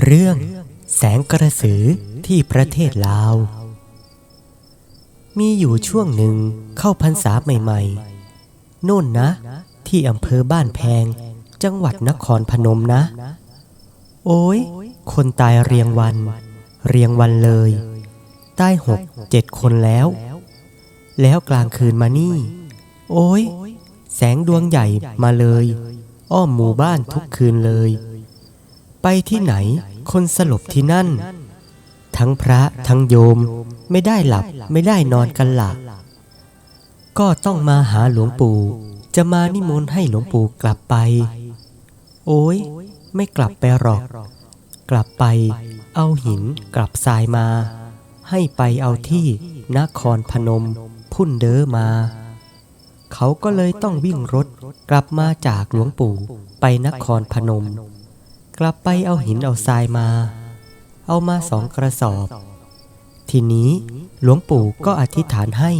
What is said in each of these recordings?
เรื่องแสงกระสือที่ประเทศลาว มีอยู่ช่วงหนึ่งเข้าพรรษาใหม่ๆ โน่นนะ ที่อำเภอบ้านแพง จังหวัดนครพนมนะ โอ้ย คนตายเรียงวัน เรียงวันเลยตายหกเจ็ดคนแล้ว แล้วกลางคืนมานี่ โอ้ย แสงดวงใหญ่มาเลย อ้อมหมู่บ้านทุกคืนเลย ไปที่ไหนคนสลบที่นั่น ทั้งพระทั้งโยมไม่ได้หลับไม่ได้นอนกันหลับก็ต้องมาหาหลวงปู่ จะมานิมนต์ให้หลวงปู่กลับไป โอ้ย ไม่กลับไปหรอก กลับไป เอาหินกลับทรายมา ให้ไปเอาที่นครพนม พุ่นเด้อมา เขาก็เลยต้องวิ่งรถกลับมาจากหลวงปู่ไปนครพนม ลับไปเอาหินเอาทรายมา เอามาสองกระสอบ ทีนี้หลวงปู่ก็อธิษฐานให้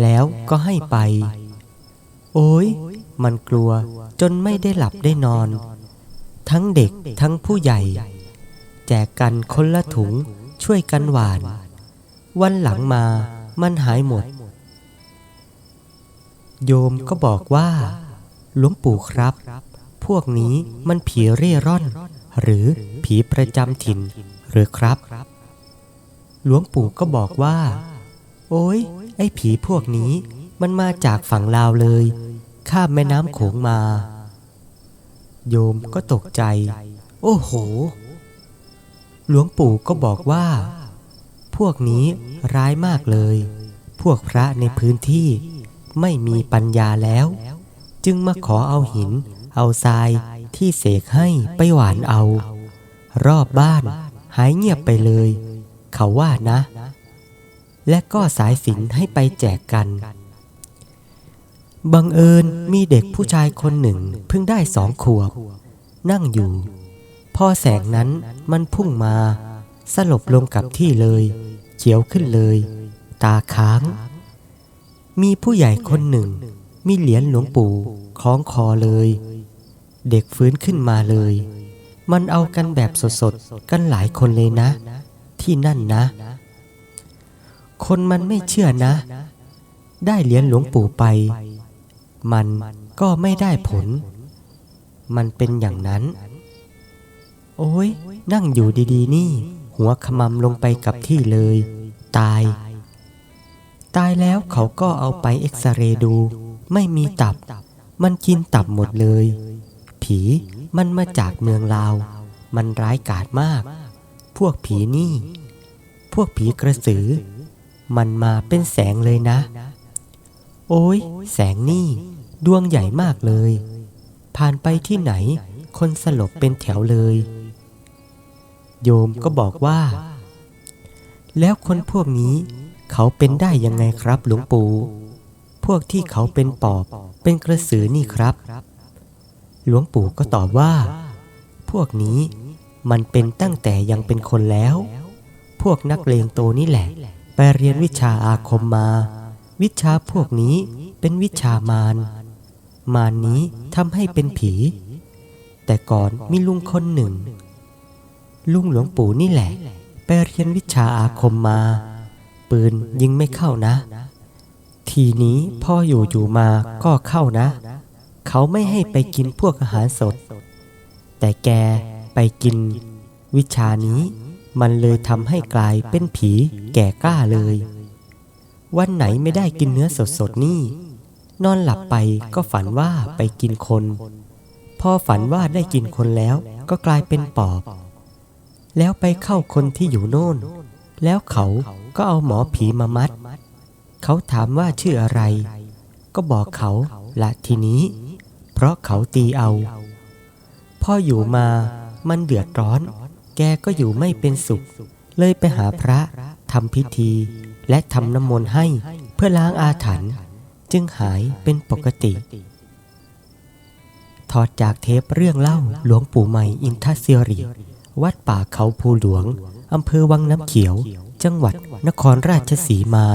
แล้วก็ให้ไป โอ้ย มันกลัวจนไม่ได้หลับได้นอน ทั้งเด็กทั้งผู้ใหญ่ แจกกันคนละถุงช่วยกันหวาน วันหลังมามันหายหมด โยมก็บอกว่าหลวงปู่ครับ วกนี้มันผีเร่ร่อน หรือผีประจำถิ่น หรือครับ หลวงปู่ก็บอกว่า โอ้ยไอ้ผีพวกนี้มันมาจากฝั่งลาวเลย ข้ามแม่น้ำโขงมา โยมก็ตกใจ โอ้โห หลวงปู่ก็บอกว่า พวกนี้ร้ายมากเลย พวกพระในพื้นที่ไม่มีปัญญาแล้ว จึงมาขอเอาหิน เอาทรายที่เสกให้ไปหวานเอา รอบบ้านหายเงียบไปเลย เขาว่านะ และก็สายสินให้ไปแจกกัน บังเอิญมีเด็กผู้ชายคนหนึ่งเพิ่งได้สองขวบ นั่งอยู่ พอแสงนั้นมันพุ่งมา สลบลงกับที่เลย เขียวขึ้นเลย ตาค้าง มีผู้ใหญ่คนหนึ่ง มีเหรียญหลวงปู่คล้องคอเลย เด็กฟื้นขึ้นมาเลย มันเอากันแบบสดๆ กันหลายคนเลยนะ ที่นั่นนะ คนมันไม่เชื่อนะ ได้เหรียญหลวงปู่ไป มันก็ไม่ได้ผล มันเป็นอย่างนั้น โอ้ยนั่งอยู่ดีๆ นี่ หัวขมำลงไปกับที่เลย ตาย ตายแล้วเขาก็เอาไปเอ็กซเรย์ดู ไม่มีตับ มันกินตับหมดเลย ผีมันมาจากเมืองลาว มันร้ายกาจมาก พวกผีนี่ พวกผีกระสือ มันมาเป็นแสงเลยนะ โอ้ย แสงนี่ ดวงใหญ่มากเลย ผ่านไปที่ไหน คนสลบเป็นแถวเลย โยมก็บอกว่า แล้วคนพวกนี้ เขาเป็นได้ยังไงครับหลวงปู่ พวกที่เขาเป็นปอบ เป็นกระสือนี่ครับ หลวงปู่ก็ตอบว่า พวกนี้มันเป็นตั้งแต่ยังเป็นคนแล้ว พวกนักเลงโตนี่แหละ ไปเรียนวิชาอาคมมา วิชาพวกนี้เป็นวิชามาร มารนี้ทำให้เป็นผี แต่ก่อนมีลุงคนหนึ่ง ลุงหลวงปู่นี่แหละ ไปเรียนวิชาอาคมมา ปืนยิงไม่เข้านะ ทีนี้พ่ออยู่อยู่มาก็เข้านะ เขาไม่ให้ไปกินพวกอาหารสด แต่แกไปกิน วิชานี้มันเลยทำให้กลายเป็นผีแก่กล้าเลย วันไหนไม่ได้กินเนื้อสดๆนี่ นอนหลับไปก็ฝันว่าไปกินคน พอฝันว่าได้กินคนแล้วก็กลายเป็นปอบ แล้วไปเข้าคนที่อยู่โน่น แล้วเขาก็เอาหมอผีมามัด เขาถามว่าชื่ออะไร ก็บอกเขาละทีนี้ ราะเขาตีเอา พ่ออยู่มามันเดือดร้อน แกก็อยู่ไม่เป็นสุข เลยไปหาพระทำพิธี และทำน้ำมนต์ให้เพื่อล้างอาถรรพ์จึงหายเป็นปกติ ถอดจากเทปเรื่องเล่าหลวงปู่ใหม่อินทเซียรีวัดป่าเขาภูหลวงอำเภอวังน้ำเขียว จังหวัดนครราชสีมา